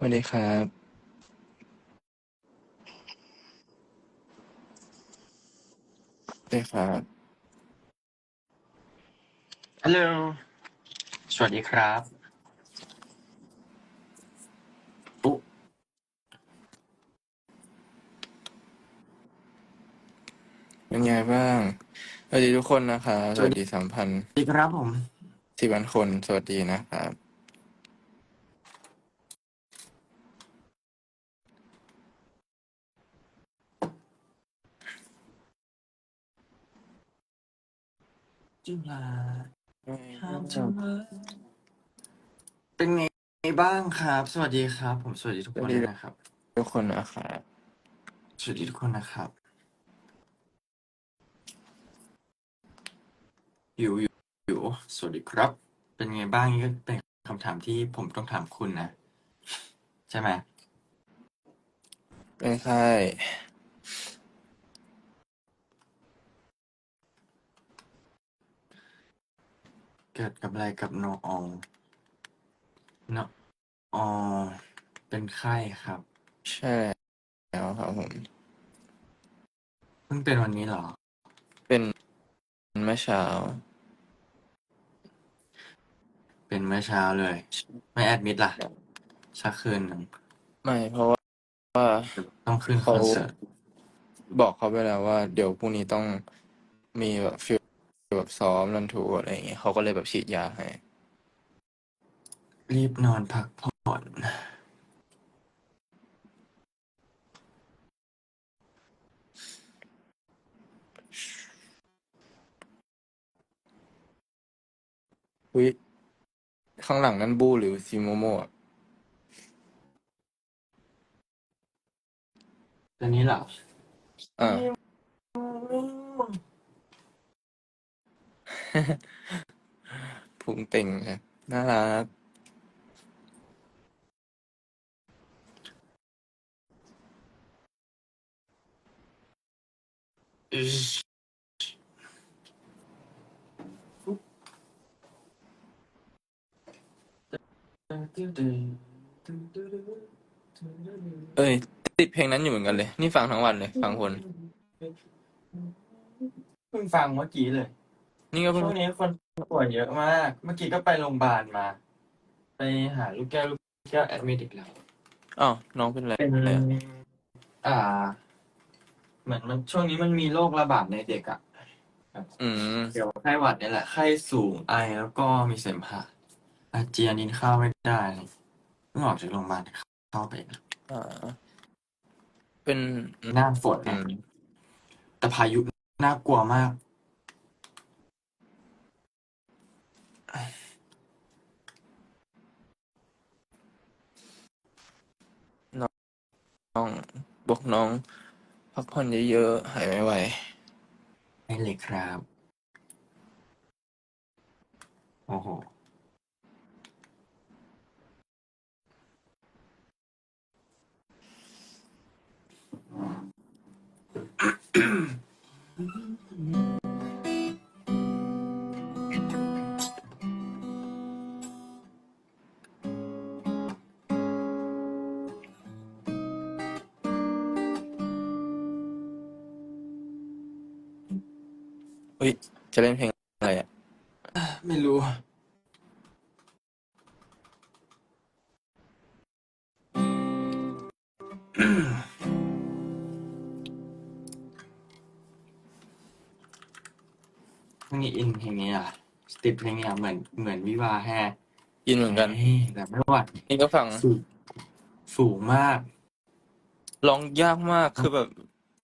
สวัสดีครับ สวัสดีครับ ฮัลโหล สวัสดีครับปุ๊เป็นไงบ้าง สวัสดีทุกคนนะครับ สวัสดีสามพันสวัสดีครับผม สี่พันคน สวัสดีนะครับ จุฬาเป็นไงบ้างครับ สวัสดีครับ ผมสวัสดีทุกคนเลยนะครับ ทุกคนนะครับสวัสดีทุกคนนะครับอยู่อยู่อยู่สวัสดีครับ เป็นไงบ้างนี่ก็เป็นคำถามที่ผมต้องถามคุณนะ ใช่ไหมเป็นใช่ เกิดกับอะไรกับโนอองโนออเป็นไข้ครับ ใช่แล้วครับผม เพิ่งเป็นวันนี้เหรอ เป็นเมื่อเช้า เป็นเมื่อเช้าเลย ไม่แอดมิดล่ะสักคืนหนึ่งไม่เพราะว่าว่าต้องขึ้นคเขาอนเสิร์ต บอกเขาไปแล้วว่า เดี๋ยวพรุ่งนี้ต้องมีแบบฟิล แบบซ้อมรันทูอะไรอย่างเงี้ยเขาก็เลยแบบฉีดยาให้ รีบนอนพักผ่อน อุ้ยข้างหลังนั่นบูหรือซิโมโมะตอนนี้เหรออ่า พุงเต่งเลยน่ารัก เอ้ย ติดเพลงนั้นอยู่เหมือนกันเลย นี่ฟังทั้งวันเลย ฟังคน เพิ่งฟังเมื่อกี้เลย นี่ก็เพิ่งช่วงนี้คนป่วยเยอะมาก เมื่อกี้ก็ไปโรงพยาบาลมา ไปหาลูกแก้วลูกแก้วแอดมิดอีกแล้ว อ้าวน้องเป็นอะไรเป็นเนี่ยอ่า เหมือนมันช่วงนี้มันมีโรคระบาดในเด็กอะอืม เกี่ยวกับไข้หวัดนี่แหละ ไข้สูงไอแล้วก็มีเสมหะอาเจียนนินข้าวไม่ได้เพิ่งออกจากโรงพยาบาลเข้าไปนะอ่า เป็น หน้าฝนอืนะมแต่พายุน่ากลัวมาก น้องบอกน้อง พักผ่อนเยอะๆ หายไวไม่เลยครับ โอ้โหๆเจะเล่นเพลงอะไรอะ ไม่รู้เพลงนี้อินเพลงนี้อะสติปเพลงนี้อะเหมือนเหมือนวิวาแฮอินเหมือนกันเฮ้ยแต่ไม่ไหวนี่ก็ฟังสูงสูงมากร้องยากมากคือแบบ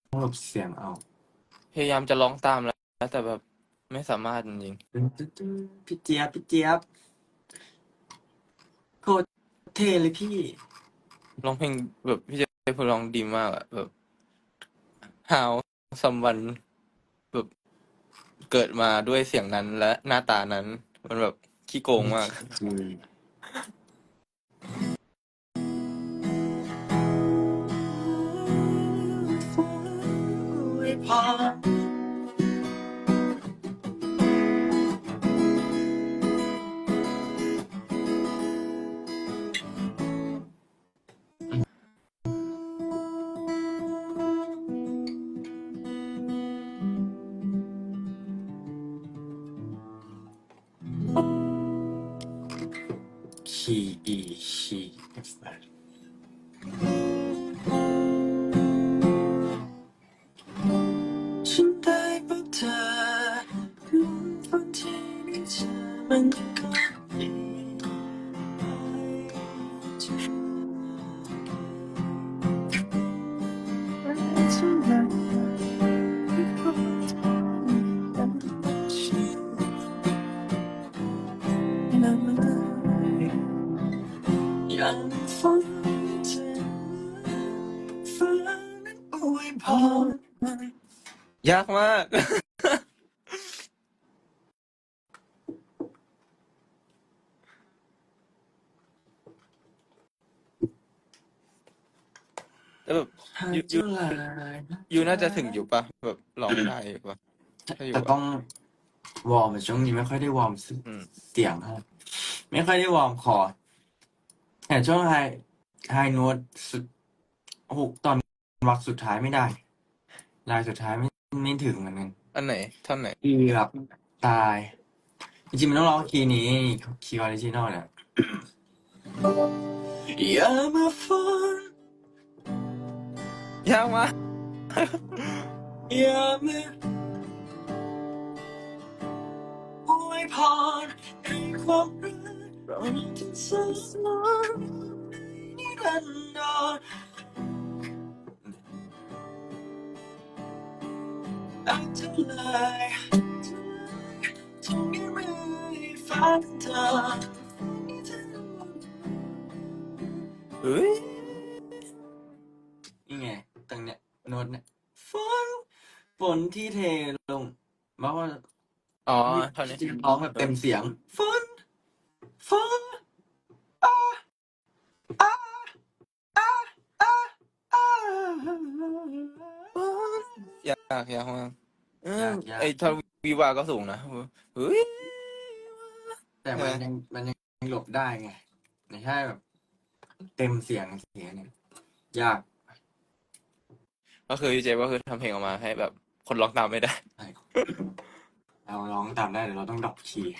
ต้องหลบเสียงเอา พยายามจะร้องตามแล้ว แต่แบบ ไม่สามารถจริงตึ้งตึ้งตึ้งพี่เจี๊ยบพี่เจี๊ยบโคตรเท่เลยพี่ ๆร้องเพลงแบบพี่เจเพลร้องดีมากอะแบบ How someone แบบเกิดมาด้วยเสียงนั้นและหน้าตานั้น มันแบบขี้โกงมากอื he, e, she, that. ยากมาก แต่แบบ หากยูยูเท่าไหร่ยูน่าจะถึงอยู่ปะแบบร้องได้อยู่ปะถ้าอยู่แต่อะต้องวอร์มอะช่วงนี้ไม่ค่อยได้วอร์มเอืมสียงเท่าไหร่ไม่ค่อยได้วอร์มคอร์ดแต่ช่วงไฮไฮโน้ตสุดหกตอนวักสุดท้ายไม่ได้ ลายสุดท้ายไม่ ไม่ถึงเหมือนกันอันไหนท่อนไหน คีย์แบบตาย จริงๆมันต้องร้องคีย์นี้คีย์ออริจินอลเนี่ย อย่ามาฟังยากมากอย่ามาอวยพรให้ความรักเราทั้งสองนิรันดร อันเท่าไรทงนี้ไม่ฝันเธอเฮ้ยนี่ไงตรงเนี้ยโน้ตเนี่ยฝนฝนที่เทลงบอกว่าอ๋อท่อนนี้จริงๆร้องแบบเต็มเสียงฝนฝากยากมากเออยากยาก ไอ้ท่อนวีวาก็สูงนะเฮ้ย แต่มันยังมันยังหลบได้ไงไม่ใช่แบบ เต็มเสียงเสียงเนี่ยยากก็คือเจก็คือทำเพลงออกมาให้แบบคนร้องตามไม่ได้ใช่เราร้องตามได้แต่เราต้องดรอปคีย์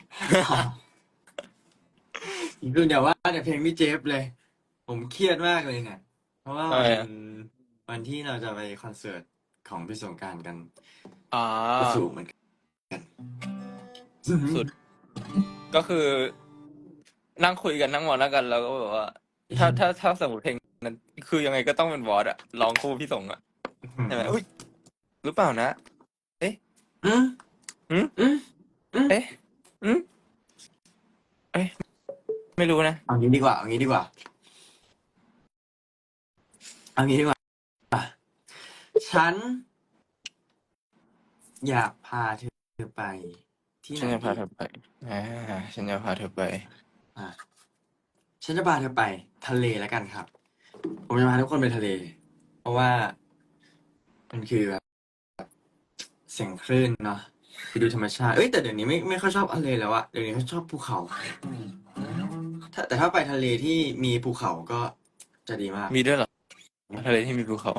คือเดี๋ยวว่าแต่เพลงพี่เจฟเลย ผมเครียดมากเลยเนี่ย เพราะว่าทำวัไมอะ นวันที่เราจะไปคอนเสิร์ต ของพี่สงกรารกันอ่าก็สูงเหมือนกันสุด ก็คือนั่งคุยกันนั่งมองหน้ากันแล้วก็แบบว่า ถ้าถ้าถ้าสมมติเพลงนั้นคือยังไงก็ต้องเป็นวอดอะร้องคู่พี่สงอะใช่ไหมอุ้ยหรือเปล่านะอืมหืมอืมอืมเอ๊ะอืมเอ๊ะไม่รู้นะ เอางี้ดีกว่าเอางี้ดีกว่าเอางี้ดีกว่า ฉัน อยากพาเธอไป ที่ไหนฉันจะพาดีเธอไปอ่าฉันจะพาเธอไป อะฉันจะพาเธอไป ทะเลแล้วกันครับ ผมจะพาทุกคนไปทะเล เพราะว่ามันคือแบบเสียงคลื่นเนาะไปดูธรรมชาติเอ้ยแต่เดี๋ยวนี้ไม่ไม่ค่อยชอบทะเลแล้วอะเดี๋ยวนี้เขาชอบภูเขาถ้าแต่ถ้าไปทะเลที่มีภูเขาก็จะดีมาก มีด้วยเหรอทะเลที่มีภูเขา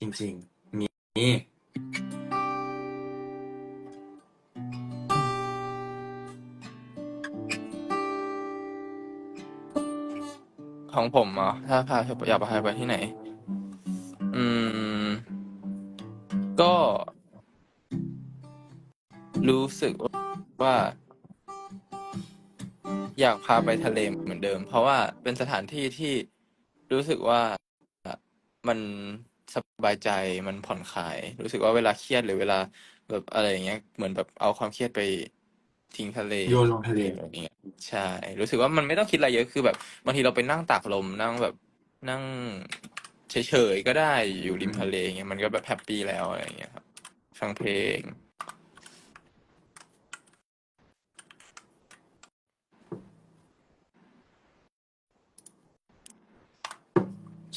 จริง ๆ มีนี่ของผมอะถ้าพาออยากพาไปที่ไหน อืม ก็ รู้สึกว่า อยากพาไปทะเลเหมือนเดิม เพราะว่าเป็นสถานที่ที่รู้สึกว่ามัน สบายใจมันผ่อนคลาย รู้สึกว่าเวลาเครียดหรือเวลาแบบอะไรอย่างเงี้ย เหมือนแบบเอาความเครียดไปทิ้งทะเลโยนลงทะเลอะไรอย่างเงี้ยใช่ รู้สึกว่ามันไม่ต้องคิดอะไรเยอะคือแบบบางทีเราไปนั่งตากลมนั่งแบบนั่งเฉยๆก็ได้อยู่ริมทะเลอย่างเงี้ยมันก็แบบแฮปปี้แล้วอะไรอย่างเงี้ยครับฟังเพลง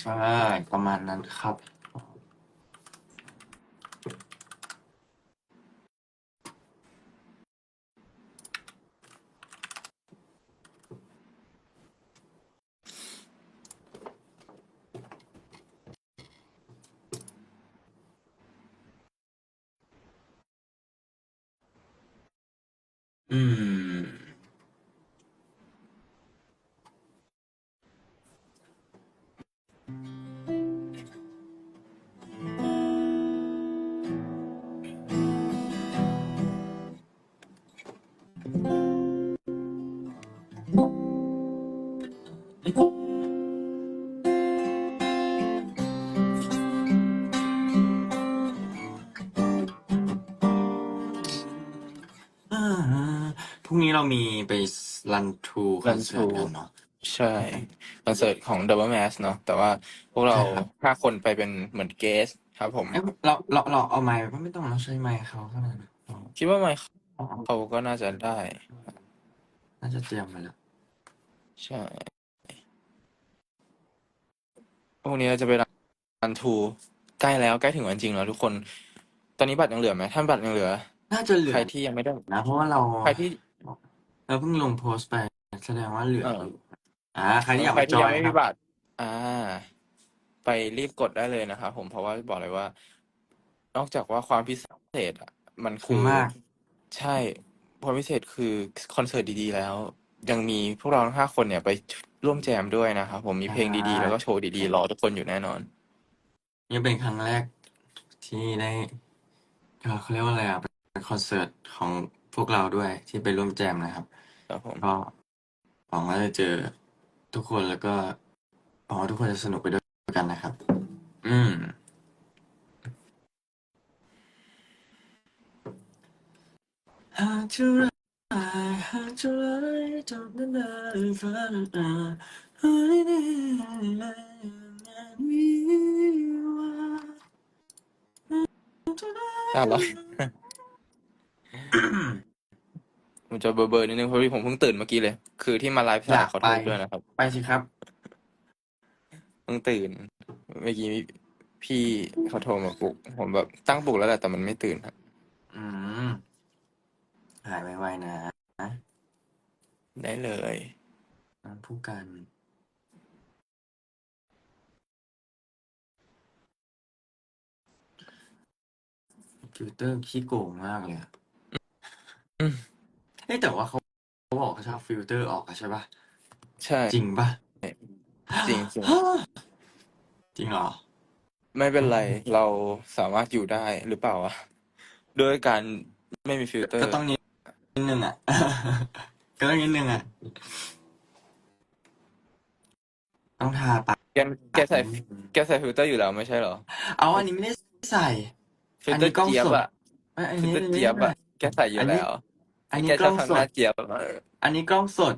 ใช่ ประมาณนั้นครับ うん。行こう。 งนี้เรามีไปรันทูคอน Run เสิร์ต Through กันเนาะ ใช่คอนเสิร์ตของ Double Mass เนาะแต่ว่าพวกเราใช่ครับ ห้าคนไปเป็นเหมือนเกสครับผม เอ้ยเราเราเราเอาไมค์ไปไม่ต้องเราใช้ไมค์เขาขนาดนั้นเราคิดว่าไมค์เอาเขาก็น่าจะได้ น่าจะเตรียมมาแล้ว ใช่พรุ่งนี้เราจะไปรันทูใกล้แล้วใกล้ถึงวันจริงแล้วทุกคน ตอนนี้บัตรยังเหลือไหมท่านบัตรยังเหลือ น่าจะเหลือใครที่ยังไม่ได้ นะเพราะว่าเราใครที่ เราเพิ่งลงโพสต์ไป แสดงว่าเหลือเอออยู่อ่าใครที่อยากใครมาจที่อยัยงไม่คมีรับ บัตร อ่า ไปรีบกดได้เลยนะครับผมเพราะว่าบอกเลยว่า นอกจากว่าความพิเศษอะ มันคุ้คืมอ มาก ใช่ความพิเศษคือคอนเสิร์ตดีๆแล้ว ยังมีพวกเราทั้งห้าคนเนี่ยไปร่วมแจมด้วยนะครับผมมีเพลงดีๆ แล้วก็โชว์ดีๆ รอทุกคนอยู่แน่นอน นี่เป็นครั้งแรกที่ได้เอ่อเขาเรียกว่าอะไรอะเป็นคอนเสิร์ตของพวกเราด้วยที่ไปร่วมแจมนะครับ ครับผมก็หวังว่าจะเจอทุกคนแล้วก็หวังว่าทุกคนจะสนุกไปด้วยกันนะครับ อืม หากเท่าไรหากเท่าไรจบนั้นได้ฝันอะเฮ้ยนี่มีว่าน่ารัก ผมจะเบอร์ๆนิดนึงเพราะว่าผมเพิ่งตื่นเมื่อกี้เลย คือที่มาไลฟ์อยากขอไปโทษด้วยนะครับไปสิครับ เพิ่งตื่น เมื่อกี้พี่เขาโทรมาปลุก ผมแบบตั้งปลุกแล้วแหละแต่มันไม่ตื่นครับอืมหายไวๆนะได้เลย น้องผู้กันฟิลเตอร์ขี้โกงมากเลยอะอืม เฮ้ยแต่ว่าเขาเขาบอกเขาชอบฟิลเตอร์ออกอะใช่ปะใช่ จริงปะจริงจริงจริงเหรอ ไม่เป็นไร เราสามารถอยู่ได้หรือเปล่าวะด้วยการไม่มีฟิลเตอร์ ก็ต้องนิดนิดนึงอะ ก็ต้องนิดนึงอะ ต้องทาปากแกแกใส่ แกใส่ฟิลเตอร์อยู่แล้วไม่ใช่เหรอ เอาอันนี้ไม่ได้ใส่ ฟิลเตอร์อันนี้กล้องเจี๊ยบสดอะไม่อันฟิลนี้เตอร์เจี๊ยบอะแกใส่อยู่แล้ว อันนี้แกกชล้ออบงทำสหน้าดเจี๊ยบอันนี้กล้องสด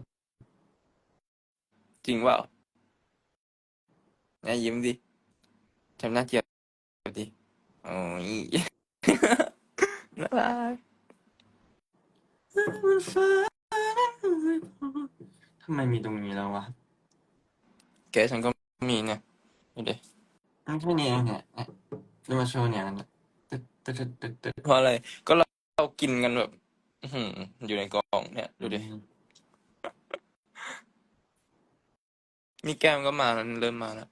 จริงเปล่าเนี่ยยิ้มดิทำหน้าเจี๊ยบดิโอ้ยน่ารักทำไมมีตรงนี้แล้ววะ แกฉันก็มีเนี่ยดูดิไม่ใช่เนี่ยเนี่ยเนี่ยจะมาโชว์เนี่ยนะตึ๊ดตึ๊ดตึ๊ดตึ๊ดตึ๊ดเพราะอะไร ก็เราเรากินกันแบบ อื้อหืออยู่ในกล่องเนี่ย ดูดิ มีแก้มก็มาแล้วเริ่มมาแล้ว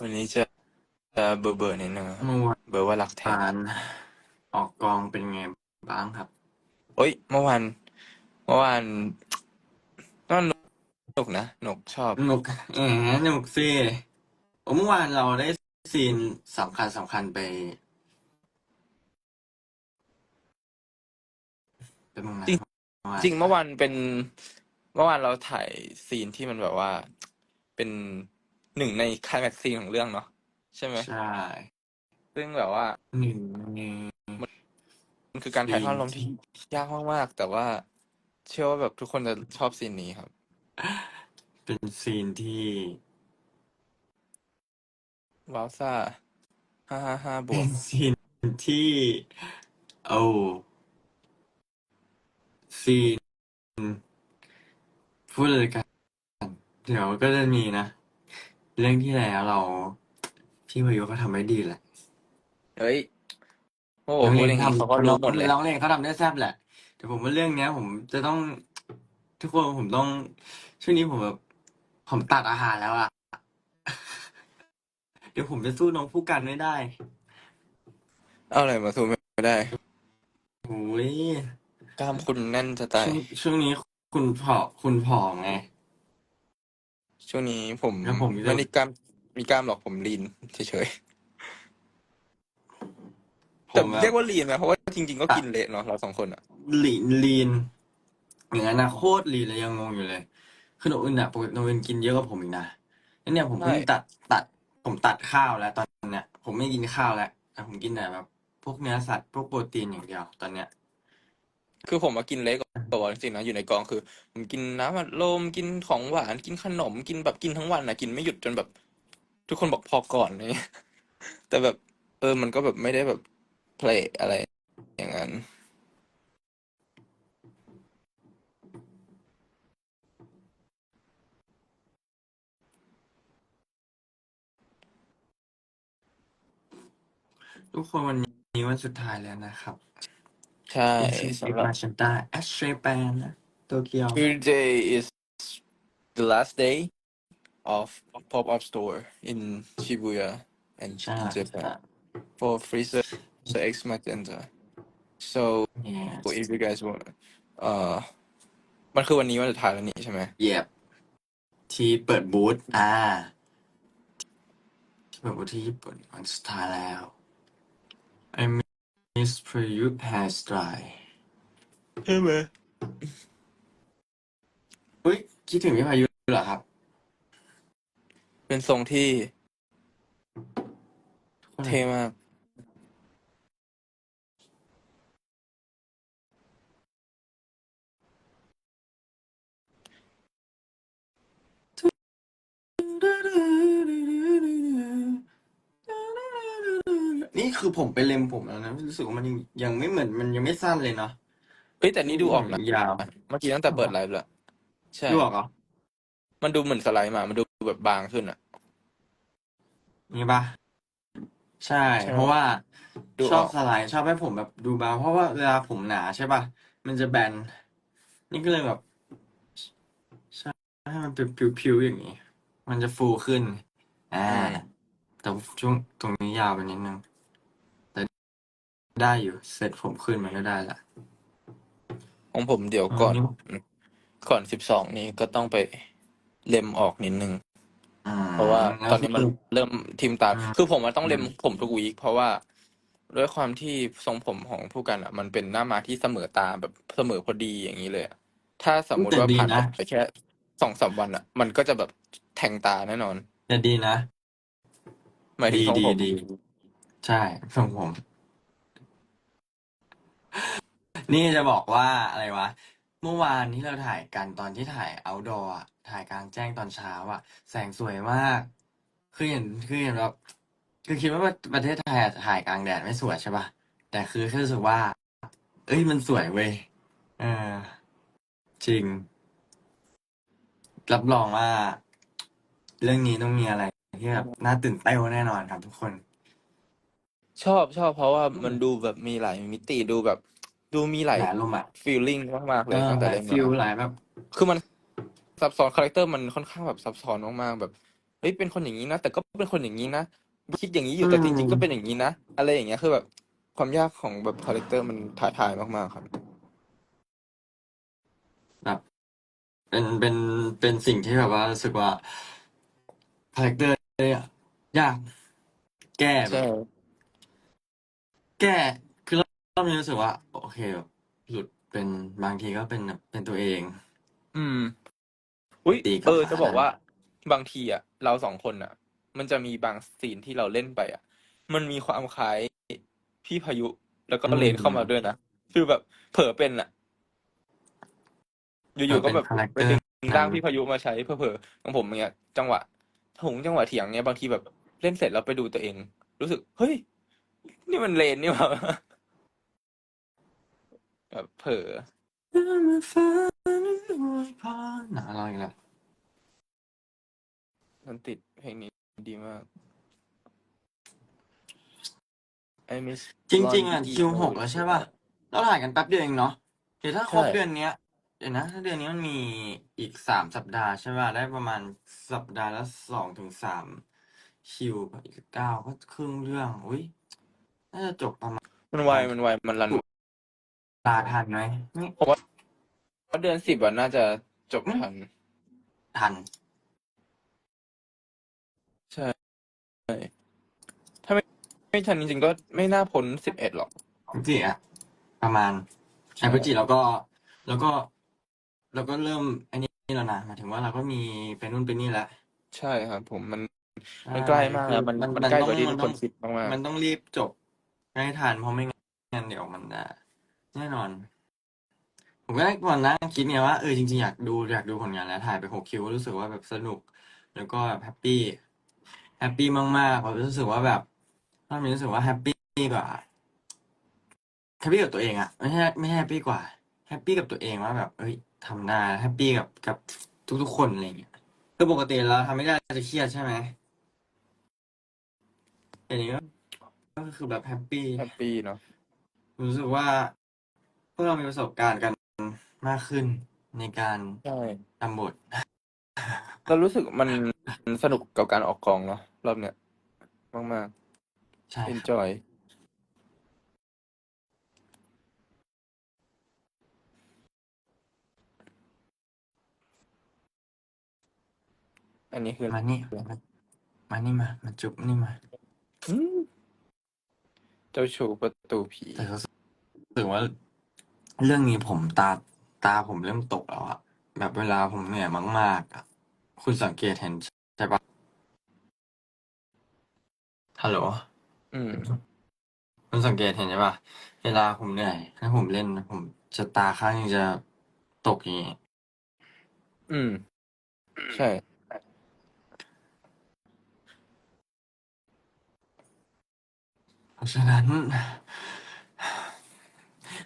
วันนี้จะจะเบอร์เบอร์นิดนึงครับเมื่อวานเบอร์ว่ารักแท้ ออกกองเป็นไงบ้างครับโอ้ยเมื่อวานเมื่อวานก็ห นุกนะหนุกชอบ หนุกแหมหนุกสิโอ้เมื่อวานเราได้ซีนสำคัญสำคัญไปเป็นมึงนะจริง เมื่อวานจริงเมื่อวานเป็นเมื่อวานเราถ่ายซีนที่มันแบบว่า เป็นหนึ่งในคลายแม็กซ์ซีนของเรื่องเนาะใช่ไหมใช่ซึ่งแบบว่า หนึ่งใน มันคือการถ่ายทอดซีนลมที่ยากมากๆแต่ว่า เชื่อว่าแบบทุกคนจะชอบซีนนี้ครับ เป็นซีนที่ ว้าวซ่าห้าห้าห้าบเป็วกนซีนที่โอ้ซีนพูดเลยกันเดี๋ยวก็จะมีนะ เรื่องที่แล้วเรา พี่วายุเขาทำได้ดีแหละเฮ้ย โอ้โหร้องพูเรีดยนอย่างนี้ทำเขาก็รู้หมดเลยร้องเรียนเขาทำได้แซ่บแหละ แต่ผมว่าเรื่องเนี้ย ผมจะต้อง ทุกคนผมต้อง ช่วงนี้ผมแบบผมตัดอาหารแล้วอะเดี๋ยวผมจะสู้น้องผู้กันไม่ได้เอาอะไรมาสู้ไม่ได้โอ้ยกล้ามคุณแน่นจะตายช่วงช่วงนี้คุณผอมคุณผอมไง ช่วงนี้ผมแล้วผมจะ ไม่ได้กล้ามมีกล้ามหรอกผมลีนเฉยๆผแต่มแบบเรียกว่าลีนไหมเพราะว่าจริง ๆ ก็กินเละเนาะเราสองคนอะลีนลีน อย่างนั้นนะโคตรลีนเลยยังงงอยู่เลย คือโนอื่นอะปกติโนอื่นกินเยอะกว่าผมอีกนะแล้วเนี่ยผมเพิ่งใช่ ตัดตัด ผมตัดข้าวแล้วตอนเนี้ยผมไม่กินข้าวแล้วแต่ผมกินแต่แบบพวกเนื้อสัตว์พวกโปรตีนอย่างเดียวตอนเนี้ย คือผมมากินเละกว่าจริงๆนะอยู่ในกองคือ ผมกินน้ำอัดลมกินของหวานกินขนมกินแบบกินทั้งวันนะกินไม่หยุดจนแบบ ทุกคนบอกพอก่อนอะไรเงี้ยแต่แบบ เออมันก็แบบไม่ได้แบบเพลทอะไรอย่างนั้น ทุกคนวันนี้วันสุดท้ายแล้วนะครับใช่อินฟินิสำตี้หรับมาชันต้าแอสเทรแปนนะโตเกียว Today is the last day of pop-up store in Shibuya and ใช่ in Japan for Freezer X Magenta. So yes if you guys want, เอ่อมันคือวันนี้วันสุดท้ายแล้วนี่ใช่ไหมเย็บที่เปิดบูธอ่าที่เปิดบูธที่ญี่ปุ่นวันสุดท้ายแล้ว I miss Prayup hair style ใช่ไหมอุ้ยคิดถึงพี่พายุเหรอครับ เป็นทรงที่ทุกคนเท่มาก นี่คือผมไปเล็มผมแล้วนะรู้สึกว่ามันยังยังไม่เหมือนมันยังไม่สั้นเลยเนาะเฮ้ยแต่นี่ดูออกนะยาวเมื่อกี้ตั้งแต่เปิดไลฟ์แล้วใช่ดูออกเหรอมันดูเหมือนสไลด์มา มันดูแบบบางขึ้นอะนี่ปะใช่ใช่เพราะว่าดูชอบออกสไลด์ชอบให้ผมแบบดูบางเพราะว่าเวลาผมหนาใช่ปะมันจะแบน นี่ก็เลยแบบใช่ให้มันเป็นผิวๆอย่างนี้ มันจะฟูขึ้นอ่า แต่ช่วงตรงนี้ยาวไปนิดนึง แต่ได้อยู่ เสร็จผมขึ้นมันก็ได้ละ ของผมเดี๋ยวก่อนอ๋อนี่ก่อนสิบสองนี้ก็ต้องไปเล็มออกนิดนึง อืมเพราะว่าตอนนี้มันก็คือเริ่มทิมตาอืมคือผมมันต้องเล็มอืมผมทุกวีคเพราะว่าด้วยความที่ทรงผมของผู้กันอะ มันเป็นหน้ามาที่เสมอตาแบบเสมอพอดีอย่างนี้เลยอะถ้าสมมุติแต่ว่าดีผ่านนะไปแค่สองสามวันอะ มันก็จะแบบแทงตาแน่นอนแต่ดีนะ หมายถึงดีของดีผมดีใช่ทรงผม นี่จะบอกว่าอะไรวะ เมื่อวานที่เราถ่ายกันตอนที่ถ่าย outdoor อะถ่ายกลางแจ้งตอนเช้าอะแสงสวยมาก คือเห็นคือเห็นแบบคือคิดว่าประเทศไทยอะถ่ายกลางแดดไม่สวยใช่ป่ะ แต่คือแค่รู้สึกว่า เอ้ยมันสวยเว้ยเออจริง รับรองว่า เรื่องนี้ต้องมีอะไร ที่แบบน่าตื่นเต้นแน่นอนครับทุกคน ชอบชอบเพราะว่ามันดูแบบมีหลายมิติดูแบบ ดูมีหลายหลายอารมณ์อะฟีลลิ่งมากๆเลเอยอตั้งแต่หลายเล่นฟิลมาหลายแบบ คือมันซับซ้อนคาแรคเตอร์มันค่อนข้างแบบซับซ้อนมากๆแบบเฮ้ยเป็นคนอย่างนี้นะ แต่ก็เป็นคนอย่างนี้นะคิดอย่างนี้อยู่แต่จริงๆก็เป็นอย่างนี้นะอะไรอย่างเงี้ยคือแบบความยากของแบบคาแรคเตอร์มันท้าทายมากๆครับ แบบเป็นเป็นเป็นสิ่งที่แบบว่ารู้สึกว่าคาแรคเตอร์ เนี่ยยาก แก้แบใช่บแก้คือรอบนี้รู้สึกว่า โอเคแบบหลุดเป็นบางทีก็เป็นแบบเป็นตัวเอง อืม อุ้ยตีกับเออขาจะบอกว่า บางทีอะ เราสองคนอะ มันจะมีบางซีนที่เราเล่นไปอะ มันมีความคล้ายพี่พายุแล้วก็เลนเข้ามาด้วยนะคือแบบ เผลอเป็นอะ อยู่ๆก็แบบเป็นคาแรคไปเตอร์ดึงร่างพี่พายุมาใช้เผลอๆของผมเนี้ยจังหวะ หงจังหวะเถียงเนี้ยบางทีแบบเล่นเสร็จแล้วไปดูตัวเอง รู้สึก เฮ้ย นี่มันเลนนี่หว่าแบบเผลอหนาเราอีกแล้วมันติดเพลงนี้ดีมาก I miss จริง ๆ อะ Blondie คิวหกแล้วใช่ป่ะเราถ่ายกันแป๊บเดียวเองเนาะเดี๋ยวถ้าครบใช่เดือนเนี้ย เดี๋ยวนะถ้าเดือนนี้มันมีอีกสามสัปดาห์ใช่ป่ะได้ประมาณสัปดาห์ละสองถึงสามคิวอีกเก้าก็ครึ่งเรื่องอุ้ยน่าจะจบประมาณมันไวมันไวมันรันตาทันไหมไม่เพราะเดือนสิบอะน่าจะจบทัน ทัน ใช่ ถ้าไม่ไม่ทันจริงๆก็ไม่น่าพ้นสิบเอ็ดหรอกพฤศจิอะประมาณใช่ใช่พฤศจิแล้วก็ แล้วก็ แล้วก็เริ่มไอ้นี่แล้วนะหมายถึงว่าเราก็มีไปนู่นไปนี่แล้วใช่ครับ ผมมันใช่มันใกล้มากคืแล้วอมันมันมันมันใกล้ต้กองว่าที่มัทุนกต้คองนคิดมากมันต้องรีบจบให้ทันเพราะไม่งั้นเดี๋ยวมันจะแน่นอน ผมก็ได้ก่อนนั่งคิดเนี่ยว่าเออจริงๆอยากดูอยากดูผลงานแล้วถ่ายไปหกคิวก็รู้สึกว่าแบบสนุก แล้วก็แบบแฮปปี้แฮปปี้มากๆผมรู้สึกว่าแบบตอนนี้รู้สึกว่าแฮปปี้กว่าแฮปปี้กับตัวเองอะไม่ใช่ไม่ใช่แฮปปี้กว่าแฮปปี้กับตัวเองว่าแบบเอ้ย ทำได้แฮปปี้กับกับทุกๆคนอะไรอย่างเงี้ยคือปกติเราทำไม่ได้จะเครียดใช่ไหมอย่างนี้ก็ก็คือแบบแฮปปี้ๆแฮปปี้เนาะรู้สึกว่าพวกเรามีประสบการณ์กันมากขึ้นในการใช่ทำบท เรารู้สึกมันสนุกกับการออกกองเนาะรอบเนี้ยมากใช่ๆ ครับ enjoy อันนี้คือมานี่มามานี่มามาจุ๊บนี่มาอืมเจ้าชูประตูผีแต่รู้สึกว่า เรื่องนี้ผมตาตาผมเริ่มตกแล้วอะแบบเวลาผมเหนื่อยมากๆอะคุณสังเกตเห็นใช่ปะฮัลโหลอืมคุณสังเกตเห็นใช่ปะเวลาผมเหนื่อยถ้าผมเล่นผมจะตาข้างหนึงจะตกอย่างงี้อืม ใช่ เพ ราะฉะนั้น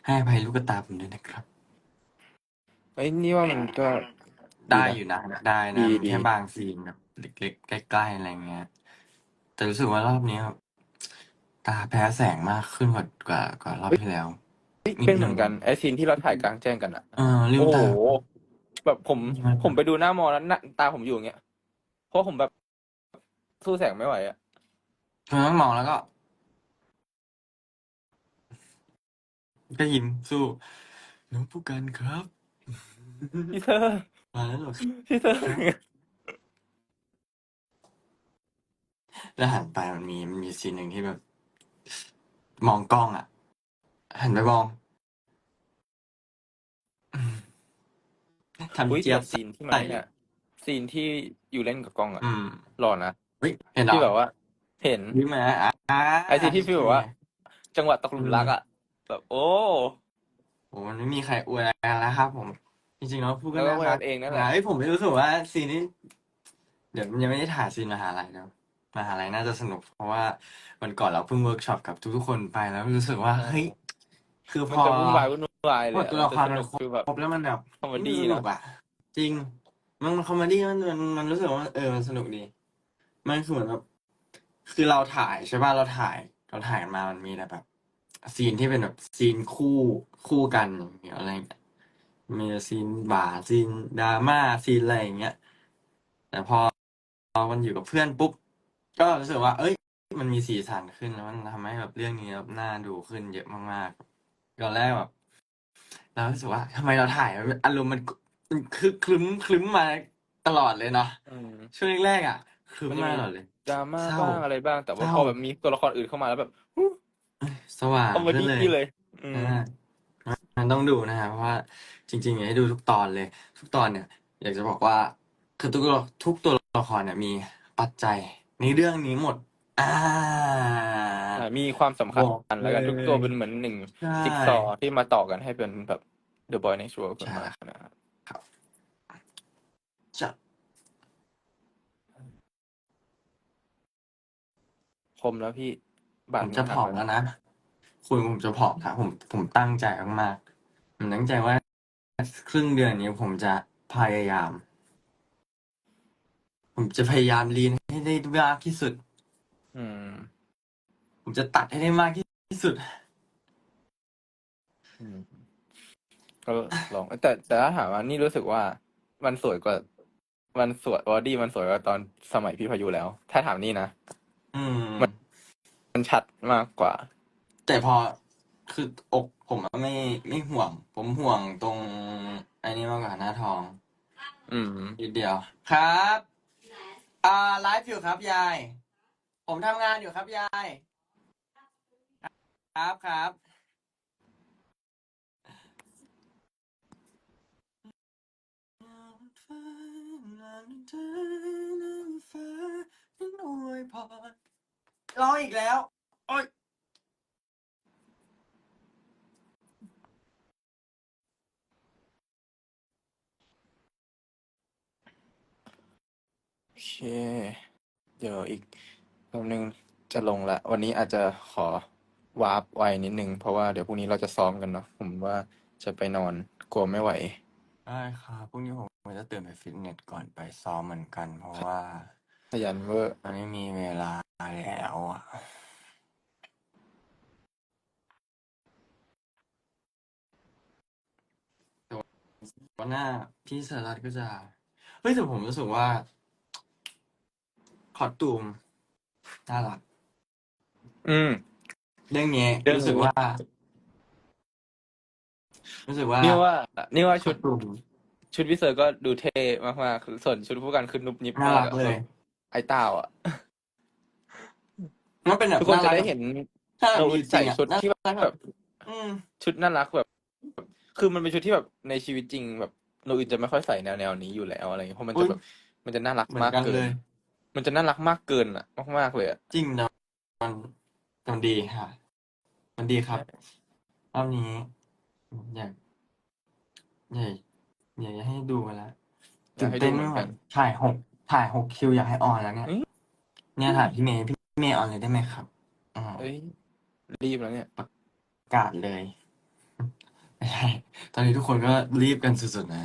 ให้อภัยลูกตาผมด้วยนะครับ เอ้ยนี่ว่ามันก็ ได้นะอยู่นะ ได้นะ ดีมันดี แค่บางซีนแบบเล็กๆ ใกล้ๆ อะไรเงี้ย แต่รู้สึกว่ารอบนี้แบบตาแพ้แสงมากขึ้นกว่ากว่ากว่ารอบที่แล้ว เฮ้ยนิดเป็นเหนึมืองนกันไอซีนที่เราถ่ายกลางแจ้งกันอะเออลืมโอ้โหตา แบบผมใช่ไหม ผมไปดูหน้ามอแล้วหน้าตาผมอยู่อย่างเงี้ยเพราะผมแบบสู้แสงไม่ไหวอะคุณต้องมองแล้วก็ ก็ยิ้มสู้น้องผู้กันครับ พี่เธอมาแล้วเหรอพี่เธอแล้วหันไปมันมีมันมีซีนหนึ่งที่แบบ มองกล้องอะ หันไปมองอืมอุ้ยทำเจี๊ยแต่บซีนที่มันใส่เนี่ยซีนที่อยู่เล่นกับกล้องอะอืมหล่อนะเฮ้ยเห็นเหรอที่แบบว่า เห็น ยิ้มมาอะอ่าไอซีนที่ฟีลแบบว่า จังหวะตกหลุมรักอะ แบบโอ้โอ้มันไม่มีใครอวยอะไรกันแล้วครับผม จริงๆแล้วพูดกันแล้วก็นะอวยครักับนเองนั่นแหละ เฮ้ยผมไม่รู้สึกว่าซีนนี้ เดี๋ยวมันยังไม่ได้ถ่ายซีนมหาลัยนะมหาลัยน่าจะสนุก เพราะว่าวันก่อนเราเพิ่งเวิร์กช็อปกับทุกๆคนไปแล้วรู้สึกว่า เฮ้ย คือพมันอ จะวุ่นวายวุ่นวายเลพอยอะตัวละครมันมัน จะสนุกคือแบบ ครบแล้วมันแบบคอมเมดี้สเนนุอะกอะจริง มันคอมเมดี้มันมันมันรู้สึกว่า เออมันสนุกดี มันคือเหมือนแบบคือเราถ่ายใช่ป่ะเราถ่าย เราถ่ายกันมามันมีแต่แบบ ซีนที่เป็นแบบซีนคู่คู่กันอย่างเงี้ยอะไรเงี้ยมีซีนบาร์ซีนดราม่าซีนอะไรอย่างเงี้ย แต่พอพอมันอยู่กับเพื่อนปุ๊บ ก็รู้สึกว่า เอ้ย มันมีสีสันขึ้นแล้วมันทำให้แบบเรื่องนี้แบบน่าดูขึ้นเยอะมากๆตอนแรกแบบเรารู้สึกว่าทำไมเราถ่ายอารมณ์มันมันคึกคลึ้มคลึ้มมาตลอดเลยเนาะอืม ช่วงแรกๆอะคลึ้มมันจะมามีตลอดเลย ดราม่าเศร้าบ้างอะไรบ้าง แต่ว่าเศร้า พอแบบมีตัวละครอื่นเข้ามาแล้วแบบฮู้ สว่างคอมเมขึ้นดี้เลยเลย อืม อ่ามันต้องดูนะฮะเพราะว่าจริง ๆ อยากให้ดูทุกตอนเลย ทุกตอนเนี่ย อยากจะบอกว่าคือทุกตัวทุกตัวละครเนี่ยมีปัจจัยในเรื่องนี้หมด อ่า อ่ามีความสำคัญบอกแล้วกันเลยทุกตัวเป็นเหมือนหนึ่งใช่ จิ๊กซอว์ที่มาต่อกันให้เป็นแบบ The Boy Next Door ขึ้นใช่ มานะครับจะคมแล้วพี่ผ บาดมมืจะอผหัอกมแล้วแล้วนะ คุณผมจะผอมนะผมผมตั้งใจมากๆผมตั้งใจว่า ครึ่งเดือนนี้ผมจะพยายาม ผมจะพยายามลีนให้ได้มากที่สุด อืม ผมจะตัดให้ได้มากที่สุด อืมก็ลองแต่แต่ถ้าถามว่านี่รู้สึกว่ามันสวยกว่า มันสวยบอดี้มันสวยกว่าตอนสมัยพี่พายุแล้ว ถ้าถามนี่นะ อืมมัน ชัดมากกว่า แต่พอคืออกผมอะไม่ไม่ห่วง ผมห่วงตรงไอ้นี่มากกว่าหน้าท้องอืม นิดเดียว ครับอ่าไลฟ์อยู่ครับยาย ผมทำงานอยู่ครับยาย ครับครับร้ องอีกแล้ว โอ๊ยโอเค เดี๋ยวอีกแป๊บนึงจะลงละ วันนี้อาจจะขอวาร์ปไวนิดนึง เพราะว่าเดี๋ยวพรุ่งนี้เราจะซ้อมกันเนาะผมว่าจะไปนอนกลัวไม่ไหว ได้ครับพรุ่งนี้ผมจะตื่นไปฟิตเนสก่อนไปซ้อมเหมือนกัน เพราะว่าขยันเวอร์ มันไม่มีเวลา แล้วอะแต่วันหน้าพี่สารัตก็จะ เฮ้ยแต่ผมรู้สึกว่า คอสตูมน่ารัก อืม เรื่องนี้เรื่อง รู้สึกนี้ว่า รู้สึกว่านี่ว่า นี่ว่าคชุอดสตูมชุดพี่เซอร์ก็ดูเท่มากๆส่วนชุดผู้กันคือนุบนิบน่ามากรักอะเลแบยบไอ้เต้าอะ มันเป็นแบบทุกคนน่าจะรักได้แบบเห็นน่ารักโนจอื่นริใส่งๆอะชุดน่าที่รักแบแบบบอืมชุดน่ารักแบบ คือมันเป็นชุดที่แบบในชีวิตจริงแบบโนอื่นจะไม่ค่อยใส่แนวแนวนี้อยู่แล้วอะไรเงี้ยเพราะมันอุ๊จะยแบบมันจะน่ารักเหมือนมากกันเกิเลนยมันจะน่ารักมากเกินอะมากๆเลยอะจริงนะมันมันดีค่ะ มันดีครับรอบนี้อยากอยากอยากจะให้ดูกันแล้วอยาตื่กนให้ดูเต้นเหมืไม่อนไหวกันถ่ายหกถ่ายหกคิวอยากให้ออนแล้วเนี่ยอืมเนี่ยถ่ายพี่เมย์พี่ เมย์ออนเลยได้ไหมครับอ๋อเอ้ยรีบแล้วเนี่ย ประกาศเลย ไม่ใช่ตอนนี้ทุกคนก็รีบกันสุดๆนะ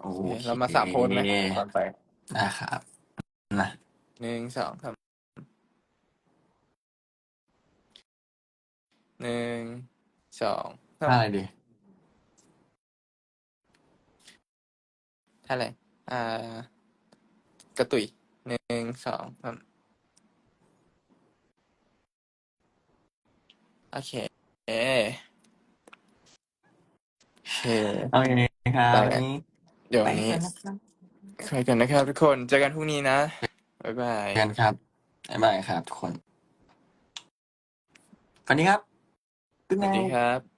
โอโอเคเคเรามาสามโพสไหมก่อนไปนะครับนะหนึ่งสองสามหนึ่งสองสามอะไรดี ท่าอะไรอ่ากระตุย หนึ่งสองสามโอเคโอเคโอเคครับได้ วันนี้เดี๋ยวไปวันนี้กันนะครับคุยกันนะครับทุกคนเจอกันพรุ่งนี้นะ บ๊ายบาย เจอกันครับบ๊ายบายครับทุกคนฝันดีครับสวัสดีครับ